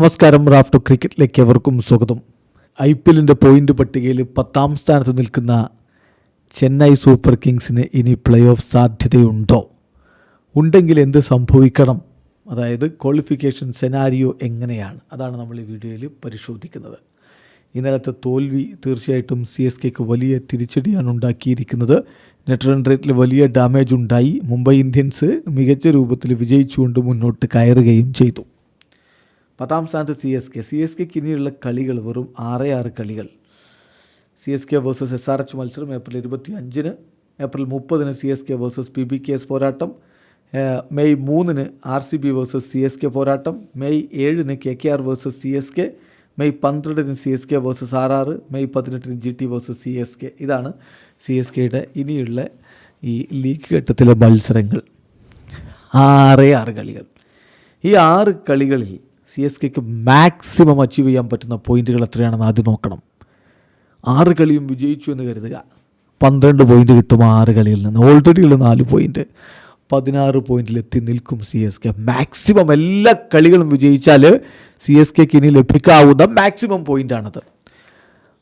നമസ്കാരം റാഫ്റ്റോ ക്രിക്കറ്റിലേക്ക് എവർക്കും സ്വാഗതം. I P എല്ലിന്റെ പോയിന്റ് പട്ടികയിൽ പത്താം സ്ഥാനത്ത് നിൽക്കുന്ന ചെന്നൈ സൂപ്പർ കിങ്സിന് ഇനി പ്ലേ ഓഫ് സാധ്യതയുണ്ടോ? ഉണ്ടെങ്കിൽ എന്ത് സംഭവിക്കണം? അതായത് ക്വാളിഫിക്കേഷൻ സെനാരിയോ എങ്ങനെയാണ്? അതാണ് നമ്മൾ ഈ വീഡിയോയിൽ പരിശോധിക്കുന്നത്. ഇന്നലത്തെ തോൽവി തീർച്ചയായിട്ടും സി എസ് കെക്ക് വലിയ തിരിച്ചടിയാണ് ഉണ്ടാക്കിയിരിക്കുന്നത്. നെറ്റ് റൺ റേറ്റിൽ വലിയ ഡാമേജ് ഉണ്ടായി. മുംബൈ ഇന്ത്യൻസ് മികച്ച രൂപത്തിൽ വിജയിച്ചുകൊണ്ട് മുന്നോട്ട് കയറുകയും ചെയ്തു. പത്താം സ്ഥാനത്ത് C S K C S കെക്ക് ഇനിയുള്ള കളികൾ വെറും ആറേ ആറ് കളികൾ. C S K versus S R H മത്സരം ഏപ്രിൽ ഇരുപത്തി അഞ്ചിന് ഏപ്രിൽ മുപ്പതിന് C S K versus P B K S പോരാട്ടം മെയ് മൂന്നിന് R C B versus C S K പോരാട്ടം മെയ് ഏഴിന് K K R versus C S K May പന്ത്രണ്ടിന് C S K versus R R May പതിനെട്ടിന് G T versus C S K ഇതാണ് C S കെയുടെ ഇനിയുള്ള ഈ league ഘട്ടത്തിലെ മത്സരങ്ങൾ. ആറേ ആറ് കളികൾ. ഈ ആറ് കളികളിൽ സി എസ് കെക്ക് മാക്സിമം അച്ചീവ് ചെയ്യാൻ പറ്റുന്ന പോയിന്റുകൾ എത്രയാണെന്ന് ആദ്യം നോക്കണം. ആറ് കളിയും വിജയിച്ചു എന്ന് കരുതുക. പന്ത്രണ്ട് പോയിന്റ് കിട്ടും ആറ് കളിയിൽ നിന്ന്. ഓൾറെഡി ഉള്ള നാല് പോയിന്റ്. പതിനാറ് പോയിന്റിലെത്തി നിൽക്കും സി എസ് കെ. മാക്സിമം എല്ലാ കളികളും വിജയിച്ചാൽ സി എസ് കെക്ക് ഇനി ലഭിക്കാവുന്ന മാക്സിമം പോയിന്റാണത്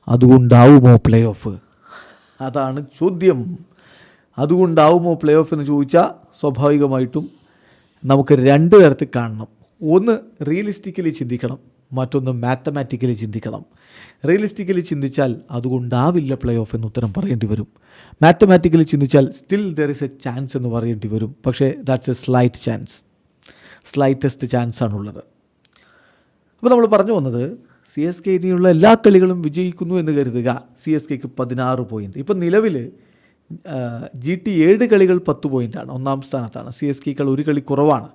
അതുകൊണ്ടാവുമോ പ്ലേ ഓഫ് അതാണ് ചോദ്യം. അതുകൊണ്ടാവുമോ പ്ലേ ഓഫ് എന്ന് ചോദിച്ചാൽ സ്വാഭാവികമായിട്ടും നമുക്ക് രണ്ട് തരത്തിൽ കാണണം. ഒന്ന് റിയലിസ്റ്റിക്കലി ചിന്തിക്കണം മറ്റൊന്ന് മാത്തമാറ്റിക്കലി ചിന്തിക്കണം. റിയലിസ്റ്റിക്കലി ചിന്തിച്ചാൽ അതുകൊണ്ടാവില്ല പ്ലേ ഓഫ് എന്ന് ഉത്തരം പറയേണ്ടി വരും. മാത്തമാറ്റിക്കലി ചിന്തിച്ചാൽ still there is a chance എന്ന് പറയേണ്ടി വരും. പക്ഷേ that's a slight chance slightest chance ആണുള്ളത്. അപ്പോൾ നമ്മൾ പറഞ്ഞു വന്നത് സി എസ് കെ ഇനിയുള്ള എല്ലാ കളികളും വിജയിക്കുന്നു എന്ന് കരുതുക. സി എസ് കെക്ക് പതിനാറ് പോയിന്റ് ഇപ്പം നിലവിൽ ജി ടി ഏഴ് കളികൾ പത്ത് പോയിന്റാണ് ഒന്നാം സ്ഥാനത്താണ്. സി എസ് കെക്കാൾ ഒരു കളി കുറവാണ്.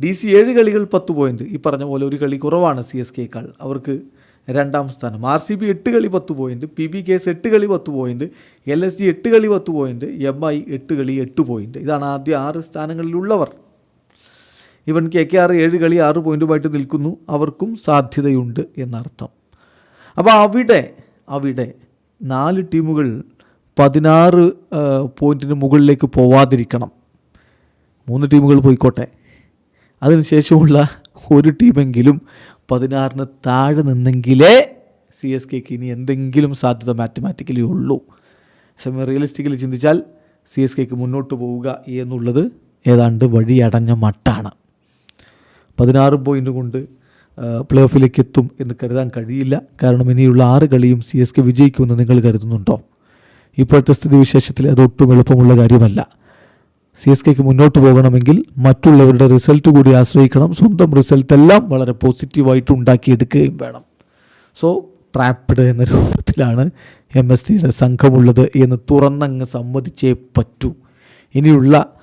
ഡി സി ഏഴ് കളികൾ പത്ത് പോയിന്റ് ഈ പറഞ്ഞ പോലെ ഒരു കളി കുറവാണ് സി എസ് കെക്കാൾ അവർക്ക് രണ്ടാം സ്ഥാനം. ആർ സി ബി എട്ട് കളി പത്ത് point P B K S എട്ട് കളി പത്ത് പോയിന്റ് എൽ എസ് ജി എട്ട് കളി പത്ത് പോയിന്റ് എം ഐ എട്ട് കളി എട്ട് പോയിന്റ് ഇതാണ് ആദ്യ ആറ് സ്ഥാനങ്ങളിലുള്ളവർ. ഇവൻ കെ കെ ആർ ഏഴ് കളി ആറ് പോയിന്റുമായിട്ട് നിൽക്കുന്നു. അവർക്കും സാധ്യതയുണ്ട് എന്നർത്ഥം. അപ്പോൾ അവിടെ അവിടെ നാല് ടീമുകൾ പതിനാറ് പോയിന്റിന് മുകളിലേക്ക് പോവാതിരിക്കണം. മൂന്ന് ടീമുകൾ പോയിക്കോട്ടെ. അതിനുശേഷമുള്ള ഒരു ടീമെങ്കിലും പതിനാറിന് താഴെ നിന്നെങ്കിലേ സി എസ് കെക്ക് ഇനി എന്തെങ്കിലും സാധ്യത മാത്തമാറ്റിക്കലി ഉള്ളൂ. സമയം റിയലിസ്റ്റിക്കലി ചിന്തിച്ചാൽ സി എസ് കെക്ക് മുന്നോട്ട് പോവുക എന്നുള്ളത് ഏതാണ്ട് വഴിയടഞ്ഞ മട്ടാണ്. പതിനാറ് പോയിന്റ് കൊണ്ട് പ്ലേ ഓഫിലേക്ക് എത്തും എന്ന് കരുതാൻ കഴിയില്ല. കാരണം ഇനിയുള്ള ആറ് കളിയും സി എസ് കെ വിജയിക്കുമെന്ന് നിങ്ങൾ കരുതുന്നുണ്ടോ? ഇപ്പോഴത്തെ സ്ഥിതിവിശേഷത്തിൽ അത് ഒട്ടും എളുപ്പമുള്ള കാര്യമല്ല. സി എസ് കെക്ക് മുന്നോട്ട് പോകണമെങ്കിൽ മറ്റുള്ളവരുടെ റിസൾട്ട് കൂടി ആശ്രയിക്കണം. സ്വന്തം റിസൾട്ട് എല്ലാം വളരെ പോസിറ്റീവായിട്ട് ഉണ്ടാക്കിയെടുക്കുകയും വേണം. സോ ട്രാപ്ഡ് എന്ന രൂപത്തിലാണ് എം എസ് സിയുടെ സംഘമുള്ളത് എന്ന് തുറന്നങ്ങ് സമ്മതിച്ചേ പറ്റൂ. ഇനിയുള്ള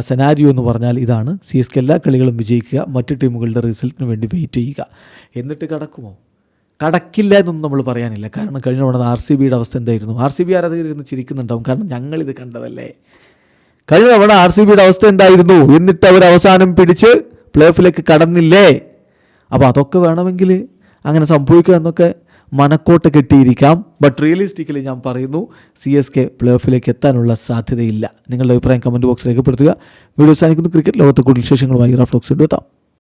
സെനാരിയോ എന്ന് പറഞ്ഞാൽ ഇതാണ്. സി എസ് കെ എല്ലാ കളികളും വിജയിക്കുക മറ്റു ടീമുകളുടെ റിസൾട്ടിന് വേണ്ടി വെയിറ്റ് ചെയ്യുക. എന്നിട്ട് കടക്കുമോ? കടക്കില്ല എന്നൊന്നും നമ്മൾ പറയാനില്ല. കാരണം കഴിഞ്ഞ തവണ ആർ സി ബിയുടെ അവസ്ഥ എന്തായിരുന്നു? ആർ സി ബി ആരാധകർ ചിരിക്കുന്നുണ്ടാവും. കാരണം ഞങ്ങളിത് കണ്ടതല്ലേ? കഴിഞ്ഞ തവണ ആർ സി ബിയുടെ അവസ്ഥ എന്തായിരുന്നു? എന്നിട്ട് അവർ അവസാനം പിടിച്ച് പ്ലേ ഓഫിലേക്ക് കടന്നില്ലേ? അപ്പോൾ അതൊക്കെ വേണമെങ്കിൽ അങ്ങനെ സംഭവിക്കുക എന്നൊക്കെ മനക്കോട്ട് കെട്ടിയിരിക്കാം. ബട്ട് റിയലിസ്റ്റിക്കലി ഞാൻ പറയുന്നു സി എസ് കെ പ്ലേ ഓഫിലേക്ക് എത്താനുള്ള സാധ്യതയില്ല. നിങ്ങളുടെ അഭിപ്രായം കമന്റ് ബോക്സിൽ രേഖപ്പെടുത്തുക. വീഡിയോ സാധിക്കുന്നു ക്രിക്കറ്റ് ലോകത്തെ കൂടുതൽ വിശേഷങ്ങളുമായി റാഫ്റ്റോക്സ് എത്താം.